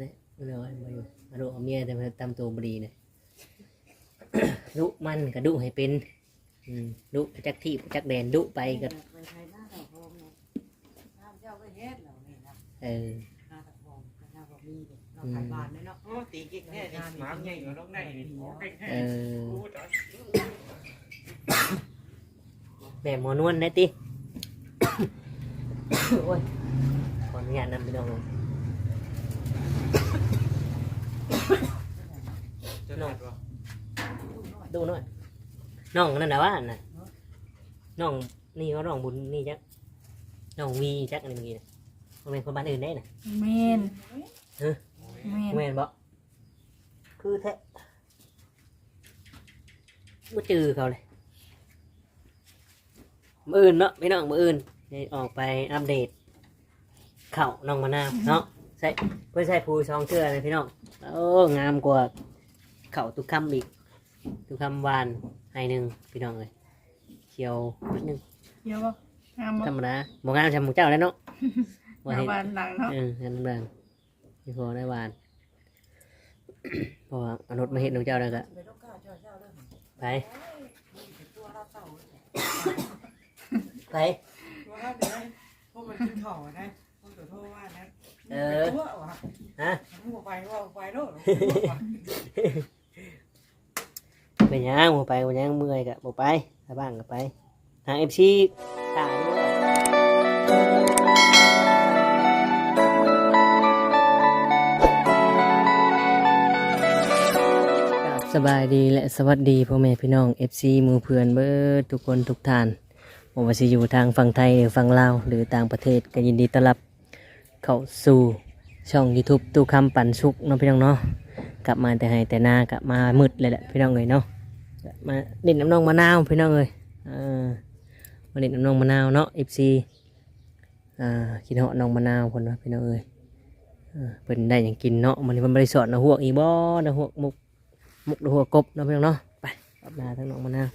นี่ไม่ได้ว่ามาอยู่มาดูเอาเมียแต่มาตำตัวบดีเนี่ยดุมันก็ดุให้เป็นอืมดุจักที่จักแดนดุไปก็ไปไทยหน้าตะพงเนี่ยน้ำเจ้าก็เฮ็ดแล้วนี่นะเออหน้าตะพงกับหน้าบ่มีเด้เราขายบ้านเด้เนาะโอ้ตีกิ๊กแน่นี่หมาใหญ่กว่าน้องได้นี่โอ้เก่งแท้เออแม่หมอนวลได้ติโอ้ยขออนุญาตนำไปลอง จะนอนบ่ดูหน่อยน้องนั่นนะว่าน่ะน้องนี่เขาน้องบุญนี่จักน้องวีจักอะไรเมื่อกี้นะมันเป็นคนบ้านอื่นได้น่ะเมนฮะเมนแม่นบ่คือแท้บ่จือเขาเลยมืออื่นเนาะพี่น้องมืออื่นให้ออกไปอัปเดตเข่าน้องมะนาวเนาะใส่เพื่อใส่ผูซองเชื่อเลยพี่น้อง โอ้งามกว่าเข่าตุกคำอีก ตุกคำหวานให้หนึ่งพี่น้องเลยเขียวนิดนึงเยอะบ่งามบ่ธรรมดาบ่งามจำหมูเจ้าแล้วเนาะว่าหน้าเห็น บ้านหลังเนาะเออเห็นดังพี่พอได้หวาน เพราะว่าเอารถมาเห็นน้องเจ้าแล้วก็ไปต้องก้าวเจ้าเจ้าเด้อไปตัวเราเต่าไปตัวเราเด้อพวกมันกินข้าวนะพวกตัวโทษว่านะ เออ ตัวว่ะ ฮะ มึงบ่ไปว่า ไปย่างบ่ไปบ่ย่างเมื่อยกะบ่ไปถ้าบ้านก็ไปทางเอฟซีตาด้วยสบายดีและสวัสดีพ่อแม่พี่น้อง FC หมือเพื่อนเบิดทุกคนทุกท่านบ่ว่าสิอยู่ทางฝั่งไทยหรือฝั่งลาวหรือต่างประเทศก็ยินดีต้อนรับเข้าสู่ ช่อง YouTube ตู้คำปันสุกเนาะพี่น้องเนาะกลับมาแต่ให้แต่นากลับมามืดเลยแหละพี่น้องเอ้ยเนาะมาเล่นน้ำนองมะนาวพี่น้องเอ้ยมาเล่นน้ำนองมะนาวเนาะ FC อ่ากินเหาะน้องมะนาวคนว่าพี่น้องเอ้ยเออเพิ่นได้หยังกินเนาะมันนี้เพิ่นบ่ได้สอนนะฮวกอีบ่นะฮวกมุกมุกดอหัวกบเนาะพี่น้องเนาะไปออกมาทั้งน้องมะนาว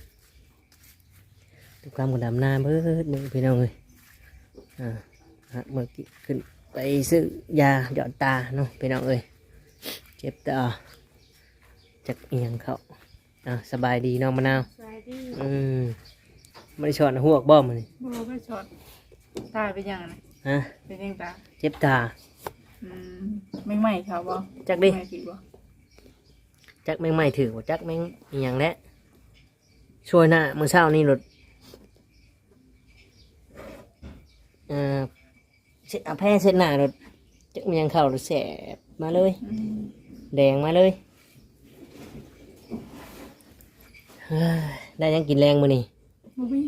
ทุกคำกับดำน้าเบิดมือพี่น้องเลยอ่าฮะเมื่อกี้ขึ้น ไปซื้อยาหยอดตาเนาะพี่น้องเอ้ยเจ็บตาจากเอียงเขาอ่าสบายดีน้องมะนาวสวัสดีอืมไม่ได้ชอนหัวกบ่มันนี่บ่ไปช็อตตาเป็นยังไงฮะเป็นยังตาเจ็บตาอืมไม่ไหม้เขาบ่จักดิไม่ติบ่จักแมงไม่ถือว่าจักแมงอหย่างแหละช่วยหน้าเมื่อเช้านี่รถเอ่อ เช็ดเอาแพ้เช็ดหน้ารถจักมันยังเข้ารถแสบมาเลยอืมแดงมาเลยเฮ้ยได้ยังกินแรงมื้อนี่บ่มี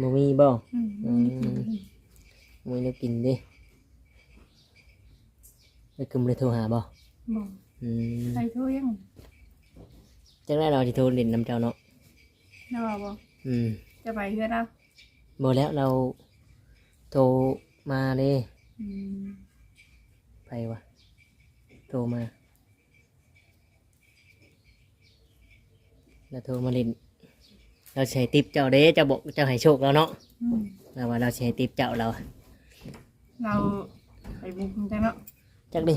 บ่มีบ่อืมอืมมื้อนี้กินดิไปกึมเลยโทรหาบ่บ่อืมใครโทรยังจังได้เราจะโทรเล่นน้ำเจ้าเนาะได้ว่าบ่อืมจะไปเฮือนเอาบ่แล้วเรา โทรมาเลยอืมไปวะโทรมาแล้วโทรมาเล่นเราใช้ติปเจ้าเด้เจ้าบอกเจ้าให้โชคเราเนาะอืมเราว่าเราใช้ติปเจ้าเราเราไปบุกจังเนาะจักดิ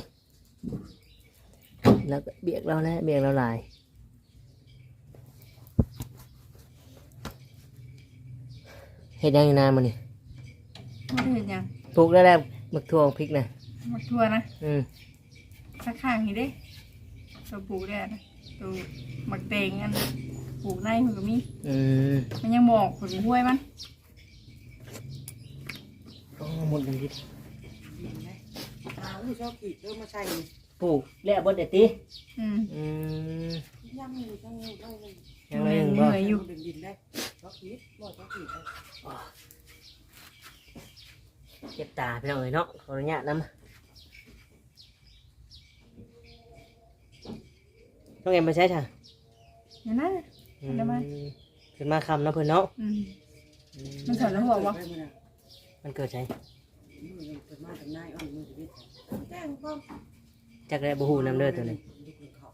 แล้วก็เบียกเราแล้วเบียกเราหลายเฮ็ดยังอยู่นานมันนี่ บ่ได้เห็นหยังปลูกแล้วแล้วมึกทั่วพริกนะมาทั่วนะอืมข้างๆนี่เด้ตัวปลูกได้นะตัวหมักเตงอันปลูกในมันก็มี อืมมันยังบอกผลห้วยมันโอ้หมดเลยดิอ้าวชอบขีดเริ่มมาใส่ปลูกแล้วบดเด็ดติอืมอืมย่างอยู่จังอยู่ได้เลยยังไงยังบ่เหนื่อยอยู่ดินดินได้ชอบขีดบ่ชอบขีดเจ็บตาพี่น้องเอ้ยเนาะขออนุญาตนำต้องเอ็มไปใช้ถ่ะอย่างนั้นน่ะอืมได้ไหมขึ้นมาคำเนาะเพื่อนเนาะอืมมันสอนแล้วหัวบ่มันเกิดใช้มือยังเกิดมาจากนายอ่อนมือชีวิตแจ้งความจักได้บูฮูน้ำเด้อตัวนี้ลูกเขา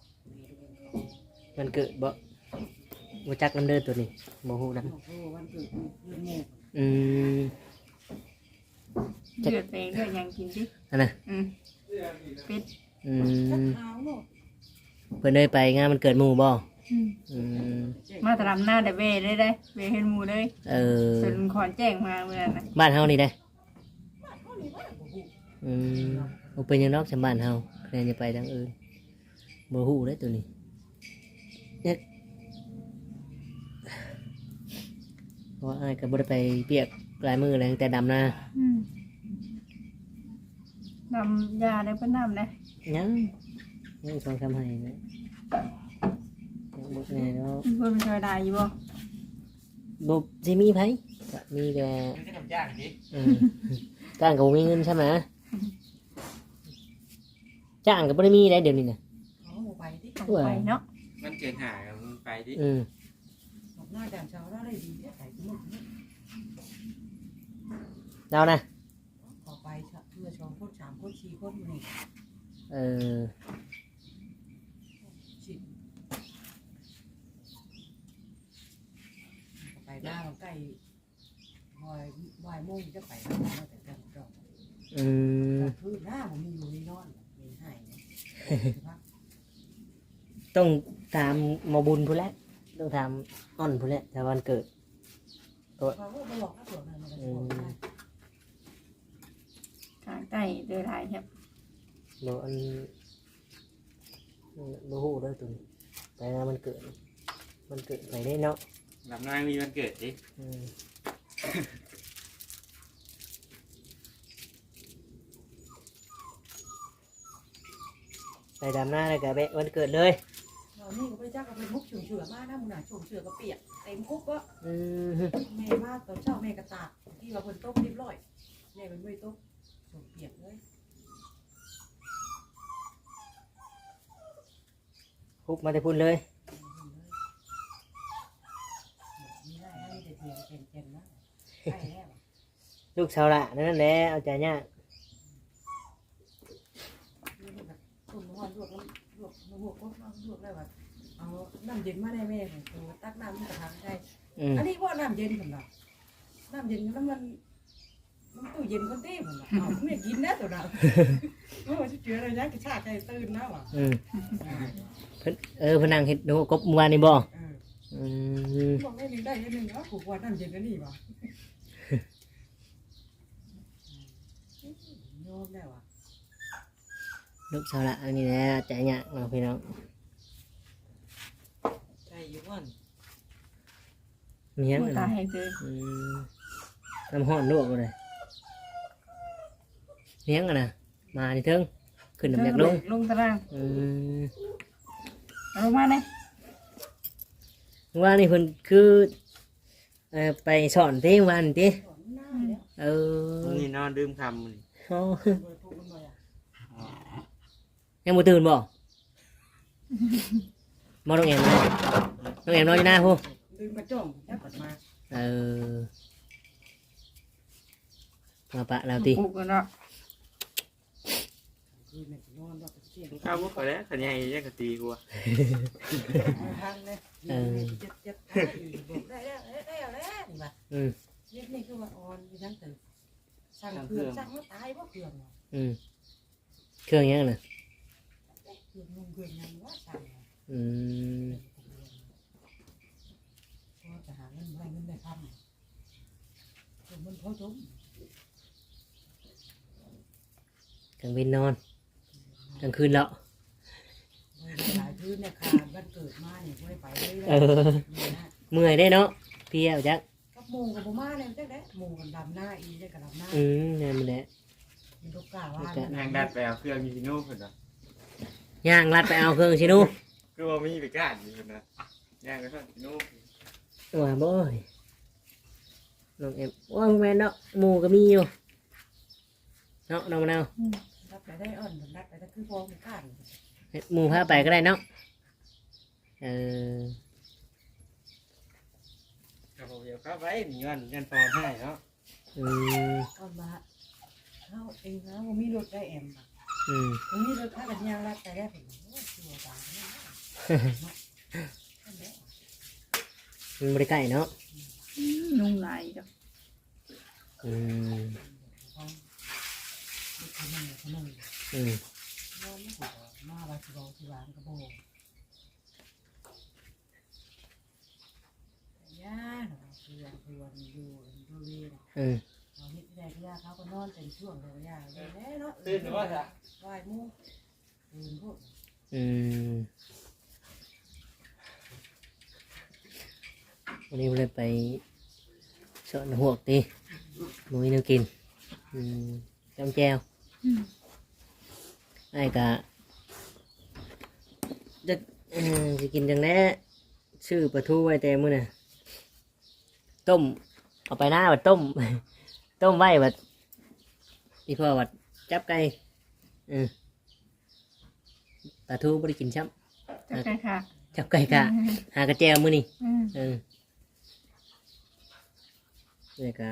มันเกิดบ่บ่จักน้ำเด้อตัวนี้บูฮูน้โอ้โหวันเกิดเรื่องแม่ำอืม เดือดเองเดือดยังกินสิอันน่ะอืมปิดอืชักมขาวเนาะเพิ่นเลยไปงานมันเกิดหมู่บ่อืมอืมมาตรำหน้าแต่เวได้ได้เวเห็นหมูเลยเออจนขอนแจ้งมาเมื่อนั้นนะบ้านเฮานี่ได้เขานี่ว่าบ่ฮู้อืมบ่เป็นหยังดอกสำบ้านเฮาแค่จะไปทางอื่นบ่ฮู้เด้อตัวนี้เนี่ยเพราะว่าอ้ายก็บ่ได้ไปเปียกหลายมือเลยตั้งแต่ดำนา อืม นำยาได้เพิ่นนำนะ ยังยังสองสามให้นะยังบ่แน่แล้วเพิ่นช่วยได้อยู่บ่บ่สิมีไผก็มีแต่มันจะทำยากดิเออจ้างก็บ่มีเงินใช่ไหมจ้างก็บ่ได้มีได้เดี๋ยวนี้น่ะเขาบ่ไปที่เอาไปเนาะมันเกินหามึงไปดิอืม หน้าจานเช้าแล้วได้ดีเนี่ยไปที่นู่นนี่เรานะ ต่อไปเพื่อชองคนสาม คนนี่เออสิไปบ้านใกล้บอยบอยโมงจะไปบ้านแต่กันดอกอืมคือหน้าผมมีอยู่ในนอนมีให้ต้องตามหมอบุญพูนแหล้วต้องทำอ่อนพูนแหล้วแต่วันเกิด เขาก็บอกว่าส่วนนั้นมันก็ส่วนได้ ทางใต้เด้อหลายครับบอันบฮู้เด้อตุนแต่ว่ามันเกิด มันเกิดไปได้เนาะลำนางมีวันเกิดดิอืมไปดำหน้าเลยกับเบะวันเกิดเลยเรานี่ก็ไปจ้างก็ไปมุกเฉื่อเฉื่อมากนะมึงหนาช่วงเฉื่อก็เปียกเต็มคุกก็อืมแม่มากตอนเช้าแม่กระตากที่เราคนต้มเรียบร้อยแม่เป็นไม่ต้ม ส่งเปียกเลยคุกมาแต่พุ่นเลยนี่ได้ให้แต่เพียงเก่งๆนะใช่แล้วลูกสาวละนั่นแหละเอาใจยากตุ่มน้ำมันลวกน้ำลวกน้ำลวกก็น้ำลวกได้ว่าเอาน้ำเย็นมาได้แม่ของตัวตักน้ำมันกระทำได้ อืมอันนี้ว่าน้ำเย็นผมละน้ำเย็นน้ำมัน น้ำตู้เย็นคนเต้ผมละเอาไม่กินนะตัวเราเมื่อวันที่เจออะไรนะกระชากใจตื่นนะว่ะอืมเพิ่นเออเพนนังเห็ดดูกบเมื่อวานนี่บ่เอออืมบอกได้หนึ่งได้หนึ่งแล้วผูกวันน้ำเย็นกันนี่ว่ะโยมได้ว่ะลูกสาวละอันนี้แหละใจยากเนาะพี่น้องใช่ยุวันมีหยังบ่อันตานั้นให้เด้ออืมน้ำห้อนลวกเลย มีหยังอันน่ะมานี่เถิงขึ้นน้ำอยากลงลงตารางอืมเอาลงมาเลยว่านี่เพิ่นคือเอ่อไปสอนที่วันติสอนหน้าเนี่ยเออนี่นอนดื่มคำมันเอาเบอร์โทรมันมาอะยังบ่ตื่นบ่บ่ต้องแอมเลยต้องแอมนอนอยู่หน้าพูลืมกระจ่องแล้วกดมาเออมาปะเราติปลูกกันเนาะ คือเนี่ยนอนแบบเสียงข้าวพวกเขาแล้วขยายยังกะตีกูอะทางเลยเจ็บเจ็บบอกได้แล้วได้แล้วแล้วนี่ป่ะอืมเย็บนี่คือว่าอ่อนที่ทั้งตื่นสั่งเครื่องสั่งว่าตายว่าเครื่องอืมเครื่องยังน่ะเครื่องนุ่งเครื่องยังว่าสั่งอืมก็จะหาเงินได้เงินได้คำมันพอจมกลางเวนนอน กลางคืนเลาะหลายพื้นเนี่ยขาดวันเกิดมาเนี่ยไม่ไปเลยเออเมื่อยได้เนาะเพลียจักกับมูกับบ่มาเลยจังได๋มูกันดำหน้าอีจังกับดำหน้าอืมนั่นมันแหละมันลูกกาว่านางดัดไปเอาเครื่องยูโน่คนละย่างลัดไปเอาเครื่องชิโนูคือว่ามีไปก้านอยู่คนละย่างก็ต้องยูโน่ว่าบ่ยน้องเอ็มว่าแม่นเนาะหมูก็มีอยู่เนาะน้องมะนาว รับไปได้อ่อนรับไปได้คือพอมันก้านหมูพาไปก็ได้เนาะเออครับผมเดี๋ยวเข้าไปเงินเงินฟอนให้เนาะอืมอ่อนมาเฮาเองนะบ่มีรถได้แอมอืมบ่มีรถถ้ากันยางรัดไปได้ผมโอ้ชัวตายเนาะมันบริใกล้เนาะนุ่งหลายจ้ะอืม อืมนอนไม่ถูกมาบาสิบองสิวางกระโบงย่าเนาะเพื่อนเพื่อนอยู่ดูเรียนเออเราเฮ็ดแรกย่าเขาก็นอนเป็นช่วงเลยย่าเลยเนาะตื่นหรือว่าจะไหวมู่ตื่นพวกอืมวันนี้เลยไปสอนหวกตีมุ้ยแนวกินอืมจำแจว ไอ้กะจะเออจะกินจังแน่ชื่อปลาทูไว้แต่มื้อน่ะต้ม เอาไปหน้าบัดต้ม ต้มไว้บัดอีพ่อบัดจับไก่เออปลาทูบ่ได้กินช้จะไปค่ะำจับไก่กะหากระแจวมื้อนี่อืมเออนี่กะ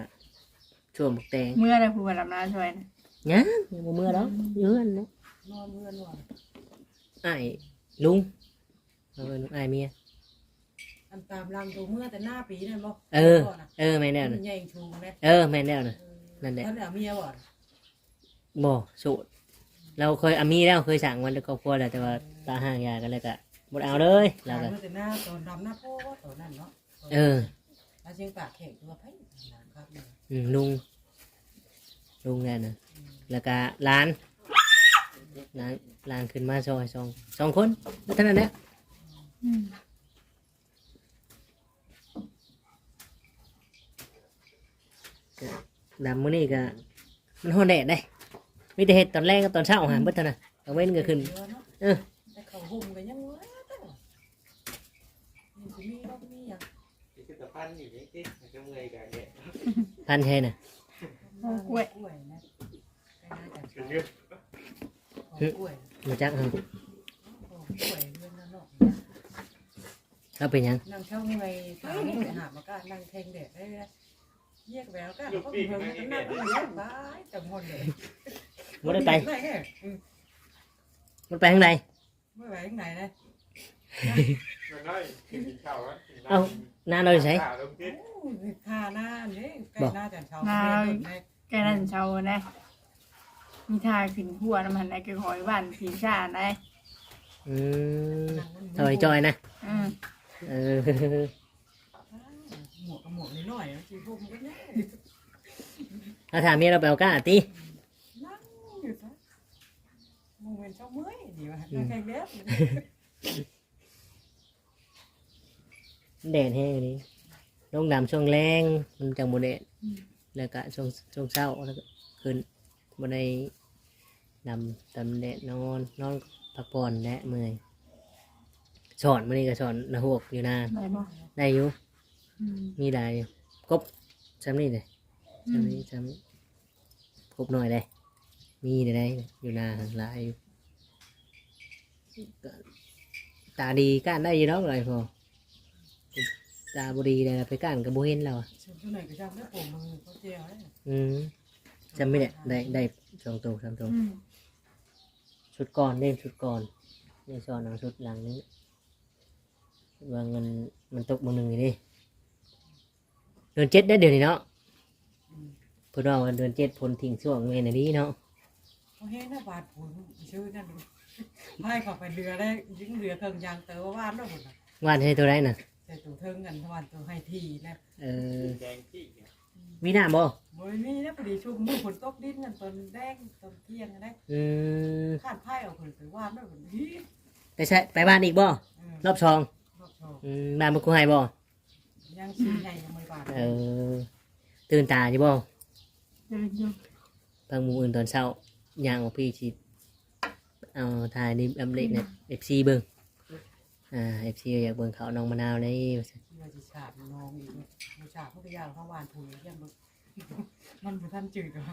ช่วงบักแตงเมื่อได้ผู้มาลำนาช่วยนะ ยังยังบ่มื้อแล้วอยืนนะนอนเพื่อนว่าอ้ายลุงเอาเป็นอ้ายเมียอันตามรังตัวเมื่อแต่หน้าปีนั่นบ่เออเออแม่นแล้วมันะนใหญ่ชูนะเออแม่นแล้วนะนั่นแหละท่านเอาเมียบ่บ่โสดเราเคยอามีแล้วเคยสั่งวันในครอบครัวแล้วแต่ว่าตาห่างยากันแล้วก็บ่ได้เอาเลยแล้ตาวมก็เมื่อแต่หน้าตอนดำหน้าโพตอนนั้นเนาะเออ แล้วเชียงปากแข็งตัวไผ่ครับเนี่ยอืมลุงลุงแน่นะ แล้วก็ร้านร้านร้านขึ้นมาซอยสองสองคนเท่านั้นแหละอืมดำมื้อนี้ก็มันฮ้อนแดดได้มีแต่เฮ็ดตอนแรกกับตอนเช้าหาเบิดเท่านั้นเอาเว้นก็ขึ้น เออ แต่เขาหุ่มกันยังเว้ยแต่ว่านี่สิมีบ่มีหยังที่คือตะพันอยู่นี่ที่มันก็เมื่อยกันเนี่ยพันใช่น่ะ กล้วย กล้วยนะ มาจักเอาของกล้วยเรื่องนั้นเนาะเอาเป็นหยังนั่งเช่าเมื่อยตานี่ไปหามาก็นั่งเทงเด็ดได้เลยเรียกแววก็เขาก็เพิ่งกันนั่งเลี้ยงบ้ายจังหมดเลยบ่ได้ไปไม่แค่อืมมันไปทางใดไม่ไหวยังไงเลยมันน้อยกินข้าวแล้วเอ้าหน้าเราอยู่ไสข้าวลงทิศโอ้ยทาหน้านี่ใกล้หน้าจันเช้าแกนั่นเชานะ มีทาขึ้นหัวน้ำมันไอ้เกหอยบ้านผีชาได้อืมซอยจอยนะอืมเออหมวกกับหมวกนิดหน่อยจีพวกมันก็เนี่ยเราถามเมียเราไปเอาก้าตีนั่งอยู่ซะโมเมนต์เช้าเมื่อยดีว่ะนั่งแข่งเด็ดแดดแห้งนี้ลงดำช่วงแรงมันจังบนแดดแล้วก็ช่วงช่วงเช้าแล้วก็ขึ้น บนในดำตำแดดนอนนอนพักผ่อนและเมื่อยสอนมื่อนี้ก็สอนนะหวกอยู่นานได้บ่ได้อยู่อืมมีได้อยู่กบจำนี่เลยอืจำมนี่จำนี่กบหน่อยเลยมีได้ได้อยู่นาหลายอยู่ก็ตาดีก้านได้อยี่น้องเลยพอตาบุดีเลยไปก้านกับบุเห็นเราอะชุดไหนก็จำได้ผมมือเขาเจียวเลยอืม จำไม่ได้ได้ได้สองตัวสามตัวอืมชุดก่อนเล่นชุดก่อนนี่ซ้อนเอาชุดหลังนี้ว่าเงินมันตกบนหนึ่งอยู่ดิเดือนเจ็ดได้เดือนนี้เนาะเพื่อนว่าเดือนเจ็ดผลทิ้งช่วงเมนนี้เนาะเขาเห็นหน้าบาดผลชื่อนั่นดูให้เขาไปเรือได้ยิงเรือเครื่องยางเตอว่านแล้วหมดวาดให้ตัวได้น่ะ แต่ตัวเทิงกันทวันตัวให้ทีนะเออแดงที่เนี่ย มีหน้าบ่โอ้ยนี่นะพอดีชุ่มมือฝนตกดินกันตอนแดงตอนเที่ยงนะอืมขาดไพ่เอาคนไปว่านด้วยคนนี้ไปใช้ไปบ้านอีกบ่รอบสองรอบสองอืมบ้านมุกุไฮบ่ยังชี้ให้ยังไม่บาดเออ ตื่นตาอยู่บ่เดินอยู่บางหมู่อื่นตอนเช้าย่างออกพี่ชีเอาถ่ายนี่อำเล็กเนี่ยเอฟซีเบิ่งอ่าเอฟซีอยากเบิ่งเขาน้องมะนาวในที่ว่าจะฉาบน้องอีกมัน ฉาบพวกยาเขาวานถุยยังมันมันบุท่านจืดเหรอ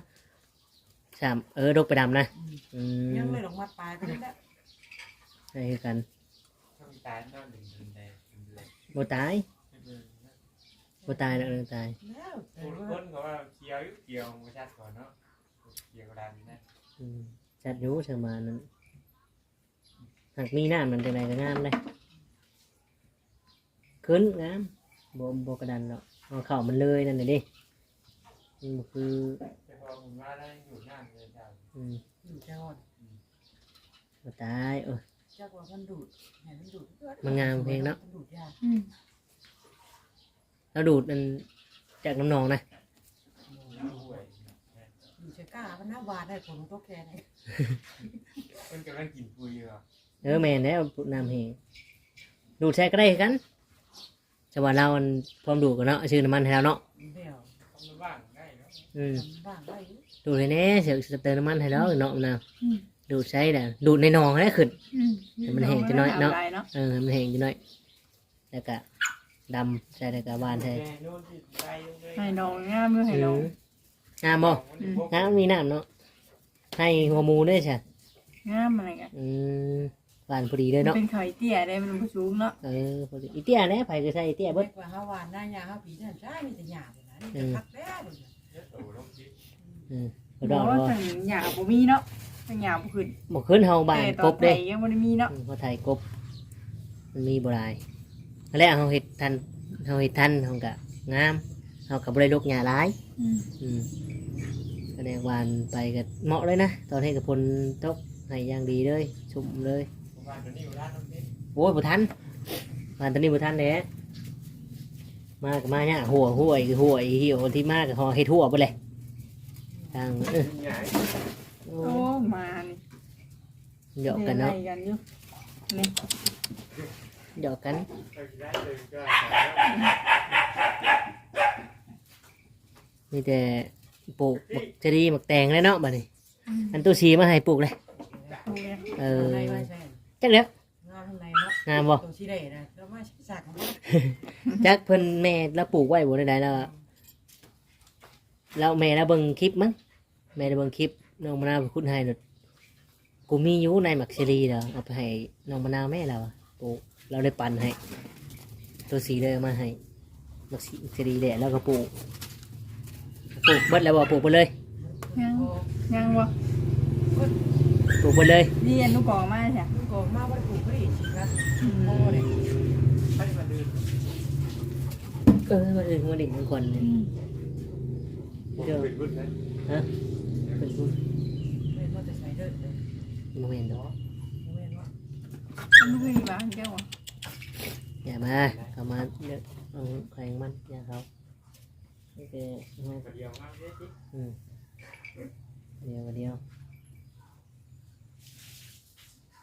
สามเออดกไปดำนะอืมยังเลยลงมาตายไปแล้วให้คือกันถ้ามีตายนอนหนึ่งเดือนใดหนึ่งเดือนบ่ตายบ่ตายนะเออตายแล้วแต่คนว่าคนเขาว่าเคี้ยวอยู่เคี้ยวมาชัดก่อนเนาะเคี้ยวกระดานนี่นะอืมจัดอยู่สมานั้นหากมีน้ำมันจังไดก็งามเลยขึ้นงามบ่บ่กระดันเนาะ เอาเข้ามันเลยนั่นน่ะดิมันบ่คือแต่พอผมว่าได้อยู่หน้าเงินดาวอืมอยู่เจ้าบ่ตายเออจักว่ามันดูดให้มันดูดมันงามเพลงเนาะ มัดูดยาอืมแล้วดูดมันจากน้ำหนองนะอยู่ใช้กล้ามันน่าหวานได้ผลตัวแค่ไหนมันกำลังกินปุยเหรอเออแม่นแล้วน้ำแหงดูดใช้ก็ได้คือกัน จังหวะเรามันพร้อมดูกันเนาะชื่อน้ำมันให้เราเนาะเดียวทำมาบ้างได้เนาะอืมมันบ้างได้อยู่ดูดให้แน่เสียจะเติมน้ำมันให้แล้วเนาะมะดูดใช้แต่ดูดในหนองให้ขึ้นมแต่มันแห้งจะน้อยเนาะเออมันแห้งอยู่หน่อยแล้วก็ดำใส่แล้วก็หวานใส่ให้นองงามด้วยให้นองงามบ่น้ำมีน้ำเนาะให้หัวมูด้วยใช่งามอะไรกันอืม หวานพอดีเลยเนาะเป็นไข่เตี้ยได้มันบ่สูงเนาะเออพอดีอีเตี้ยแน่ไผก็ใส่อีเตี้ยเบิดเด็กว่าเฮาหวานหน้ายาเฮาผีนั่นใช่มีแต่หยาบเลยนะนี่จะพักแล้วเลยเยอะโตลงสิอืมเพบ่ดอกราะว่าบ่ทางหยาบ่มีเนาะทางหยาบ่ขึ้นบ่ขึ้นเฮาบ้านแต่ตกอนบไทเด้ยยังบ่ได้มีเนาะอืมเขาไทยกบ มันมีบ่หลายอันแรกเฮาเฮ็ดทันเฮาเฮ็ดทันเฮาก็งามเฮาก็บ่ได้ลกหญ้าหลาย อืมอืมแสดงวานไปก็เหมาะเลยนะ ตอนให้กับพลตกให้อย่างดีเลย ชุ่มเลย บ้านตัวนี้อยู่ร้านน้องเพชรโอ้ยบ่ทันวานตอนนี้บ่ทันแหละมาก็มาเนี่ยหัวห้วยคือห้วยเหี่ยวที่มากก็หอเฮ็ดหัวบ่เลยทางเออใหญ่โอ้โอ้มานี่หยอกกันเนาะได้กันอยู่นี่หยอกกันไปได้เลยก็มีแต่ปลูกบักจะดีหมักแตงเลยเนาะบัดนี้อืมอันตู้ชีมาให้ปลูกเลย ดูเลยเออในว่าใช่ จักแล้วงามข้างในเนาะงามบ่ตัวชีได้นะแล้วมาสักมันจักเพิ่นแม่แล้วปลูกไว้บ่ได้ใดแล้วแล้วแม่แล้วเบิ่งคลิปมั้งแม่ได้เบิ่งคลิปน้องมะนาวไปขุดให้น่ะกูมีอยู่ในหมักซีรีเด้อเอาไปให้น้องมะนาวแม่เราอะปลูกเราได้ปั่นให้ ตัวสีเลยเอามาให้หมักซีรีแหละแล้วก็ปลูกปลูกเบิดแล้วบ่ปลูกไปเลยยังโอ้ยังบ่ ปลูกไปเลยเรียนลูกกอมาใช่ลูกโกมาว่าปลูกก็ดีสิครับอืมโอ้เลยไปมาดูเออมาอื่นมาดิ่งบางคนเนี่ยอืมผมเป็นรุ่นนั้นเป็นผู้เป็นว่าจะใส่เด้อเลยโมเมนต์ดอกโมเมนต์ว่ามันบ่เคยบ้านแก้วอะอย่ามาเขามาเยอะเอาแข่งมันอย่าเขาโอเคเอาเดียวมากเลยสิอืมเดียวเดียว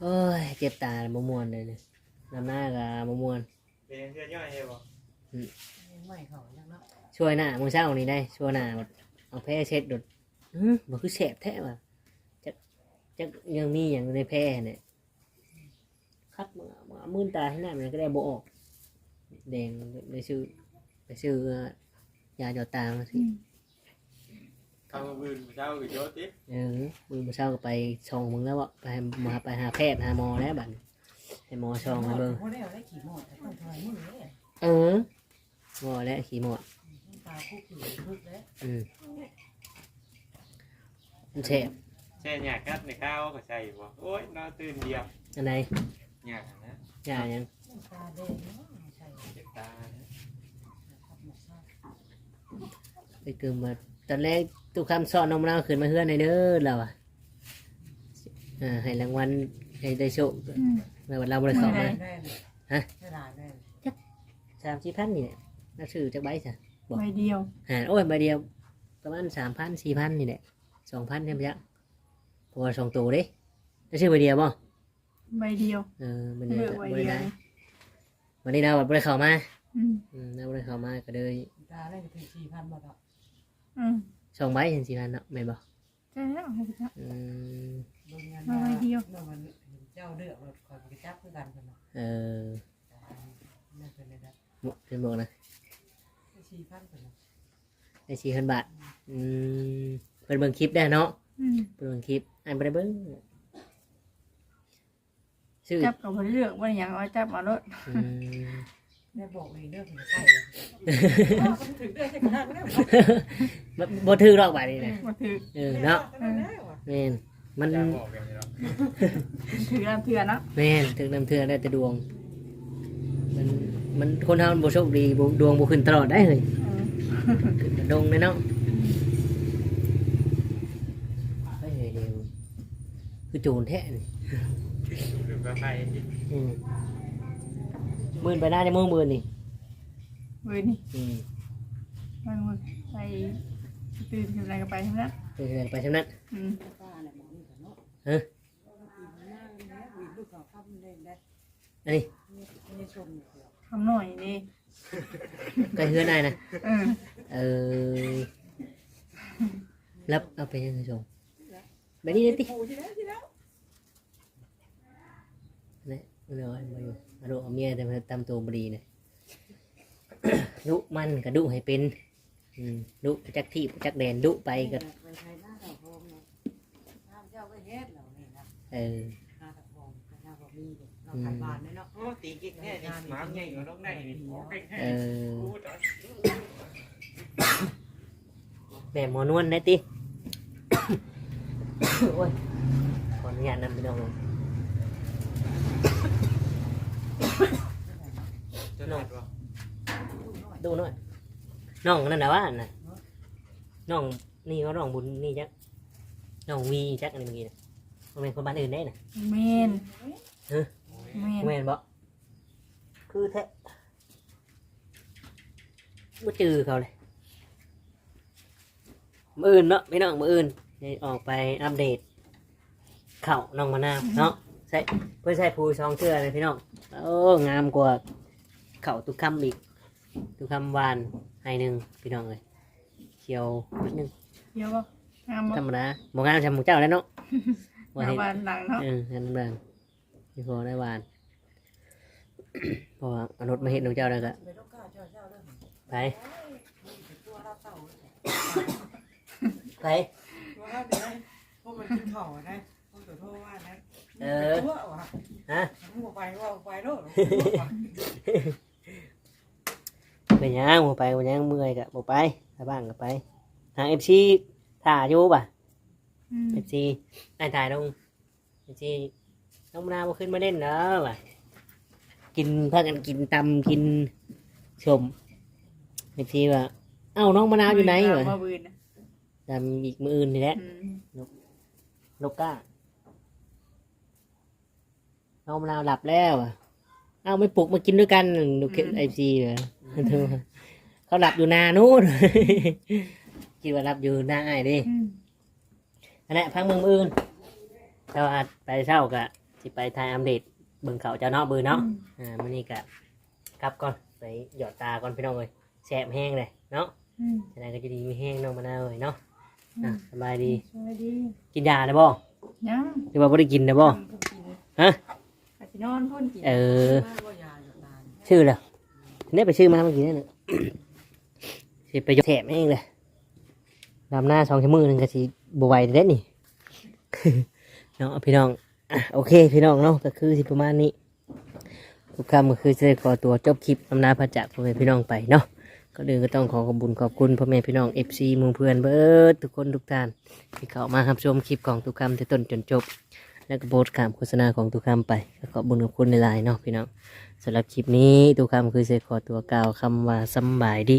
โอ้ยเจ็บตาบมวนเลยเนี่ยน้ำหน้ากับมมวนเป็นเพื่อนย่อยใช่ป่ะไม่เขาจังเนาะช่วยหน้ามือเช้านี่ได้ช่วยหน้าหมดเอาแพ้เช็ดดดอืมมันคือแสบแท้ว่ะจะจะยังมีอย่างในแพ้เนี่ยคัดมามามื่นตาให้หน้ามันก็ได้โบออกแดงไปซื้อไปซื้อยาหยอดตามาสิอืม ทำมาบืนเช้ากับโยติเออมือมาเช้าก็ไปชองมึงแล้วอะไปมาไปหาแพทย์หาหมอแล้วบัดนี้ให้หมอชองมาเบิ่งโมได้ได้ขี่หมดแต่ต้องถอยมือเลยเออหมอและขี่หมอดตาคู่ขี่ทุกเลยอืมมันแฉบแช่หยากัดในข้าวก็ใช่ป่ะโอ้ยนอนตื่นเดียวอันไหนหยานะยายังตาแดงเนาะใช่เจ็บตาไปกึมมา ตอนแรกตุกคำสอนน้องมะนาวขึ้นมาเฮือนในเด้อเราอะอ่าให้รางวัลให้ได้โชคอืมในวันเราบริสุทธิ์มา ได้เลยฮะ ได้หลายได้สามสี่พันนี่แหละน่าซื้อจากใบจ้ะ บอก ใบเดียว หารโอ้ยใบเดียวประมาณสามพันสี่พันนี่แหละสองพันเนี่ยมั้ยเพราะว่าสองตัวเด้น่าซื้อใบเดียวบ่ใบเดียวเออใบเดีเลืยวอกใบบเดีริยวได้วันนี้เราบริเข้ามาอืมอืมเราบริเข้ามาก็เลย ตาได้ถึงสี่พันบาทอะ อืมสองใบเห็นสี่พันเนาะไม่นบอกใช่แล้วให้ไปจับอืมโรงงานเมื่อมันเจ้าเดือดมันคอยไปจับเพื่อกันกันเนาะเออนั่นเป็นอะไรนะเป็นบอกนะสี่พันกันได้สี่พันบาทอืมเป็นเบิ่งคลิปได้เนาะอืมเป็นเบิ่งคลิปอันไปเบิ่งชื่อจับกับบ่ได้เลือกว่าอย่างเอาจับเอารถอืม ได้บอกเลยเรื่องถึงใกล้เลยถึงเดือนจะกลางแล้วบ่บ่ถือดอกบาทนี่นะบ่ถือเออเนาะแม่แม่นมันจะบอกกันเนาะถือน้ำเถื่อนเนาะแม่นถึงน้ำเทือได้แต่ดวง มันมันคนเฮามันบ่โชคดีบ่ดวงบ่ขึ้นตลอดได้เลยอืมขึ้นกระดงเลยเนาะเฮ้ยเดี๋ยวคือโจรแท้นี่หรือว่าไปอืม มื่นไปหน้าจะมือมื่นนี่เว้ยนี่อืมมันมันไปตื่นขึ้นอะไรก็ไปทั้งนั้นไปเฮือนไปชั้นนั้นอืมป้าเนี่ยหมอนี่ก็เนาะเฮ้ยนั่งเนี่ยวีลูกเขาทำเล่นได้อันนี้ไม่ชมอยู่เดียวทำหน่อยนี่ใกล้เฮือนได้นะเออเออรับเอาไปยังไงชมแบบนี้เลยติปูที่แล้วที่แล้วนี่ไม่เลูกเอาเมียแต่มาตามตัวบดีเนี่ยดุมันก็ดุให้เป็นอืมดุจักที่จักแดนดุไปก็ไปไทยหน้าตะพงเนาะน้ำเจ้าก็เฮ็ดเรานี่ยนะเออหน้าตะพงหน้าพงมีเราไทยบ้านเนี่ยเนาะโอ้ตีกิ๊กแน่นี่หมาใหญ่กว่าน้องได้นี่โอ้เก่แน่เออพูดอะแม่หมอนวลได้ติ โอ้ยขออนุญาตนำไปน้อง จะหนอดวะดูหน่อยน้องนั่นนะว่าน่ะน้องนี่เขาน้องบุญนี่จักน้องวีจักอันนี้เมื่อกี้นะมันเป็นคนบ้านอื่นได้น่ะเมนเมนแม่นบ่คือแท้บ่จือเขาเลยมืออื่นเนาะพี่น้องมืออื่นนี่ออกไปอัปเดตเข่าน้องมะนาวเนาะใส่เพื่อใส่ผูซองเชื่อเลยพี่น้องโอ้งามกว่า เข่าตุกคำอีก ตุกคำหวานให้หนึ่งพี่น้องเลยเขียวนิดนึงเดี๋ยวบ่งามบ่ธรรมดาบ่งามจำหมูเจ้าแล้วเนาะบ่งามเห็นบานหลังเนาะเออกันบ้างพี่พอได้หวาน เพราะว่าเอารถมาเห็นน้องเจ้าแล้วก็ไปลูกก้าเจ้าเจ้าเรื่องไปตัวเราเต่าไปตัวเราเดี๋ยวพวกมันกินข้าวนะพวกตัวโทษว่านะเออตัวว่ะฮะมึงบอกไปว่าไปโลดไป ย่างบ่ไปบ่ย่างเมื่อยกะบ่ไปถ้าบ้างก็ไป ทางเอฟซีถ่าอยู่ป่ะ อืมเอฟซีนายถ่ายลงเอฟซีน้องมะนาวบ่ขึ้นมาเล่นเนาะว่ะกินพากันกินตำกินชมเอฟซีว่าเอ้าน้องมะนาวอยู่ไหนวะมาบืนน่ะตำอีกมืออื่นนี่แหละ อืมนกก้าน้องมะนาวหลับแล้วอะ เอาไม่ปลุกมากินด้วยกันดูเคไอซีเหรอเขาหลับอยู่นานู้นคิดว่าหลับอยู่หน้าไอ้ายดิอืมอันนี้พังเมืองอื่นเจ้าอาจไปเช่ากะสิไปทายอัปเดตเบิ่งเขาเจ้าเนาะเบือเนาะอ่ามันนี่กะกลับก่อนไปหยอดตาก่อนพี่น้องเลยแสบแห้งเลยเนาะอืมฉะนั้นก็จะดีไม่แห้งน้องมะนาวเลยเนาะอะสบายดีสวัสดี กินยาได้บ่ยังหรือว่าไม่ได้กินนะบ่ฮะอาจจะ นอนพ่นกินเออว่ายาอยู่นานชื่อแล้วเนี่ยไปชื่อมาเมื่อกี้นี่นน่ะสิไปยกแถมเองเลยดำหน้าสองชั่วโมงหนึงก็สิบไหวเด็ดนี่เนาะพี่น้องอะโอเคพี่น้องเนาะก็คือสิประมาณนี้ทุกคำก็คือจะได้ขอตัวจบคลิปนำหนาพระจักรพ่อแม่พี่น้องไปเนาะก็เดินก็ต้องขอขอบคุญขอบคุณพ่อแม่พี่น้องเอฟซีมูเพื่อนเบิร์ดทุกคนทุกท่านที่เข้ามารับชมคลิปของทุกคำที่ต้นจนจบ แล้วก็โพสขามโฆษณาของตุกคำไปก็ขอบุญขอบคุณในไลน์เนาะพี่น้องสำหรับคลิปนี้ตุกคำคือเสขอตัวกล่าวคำว่าสำบายดี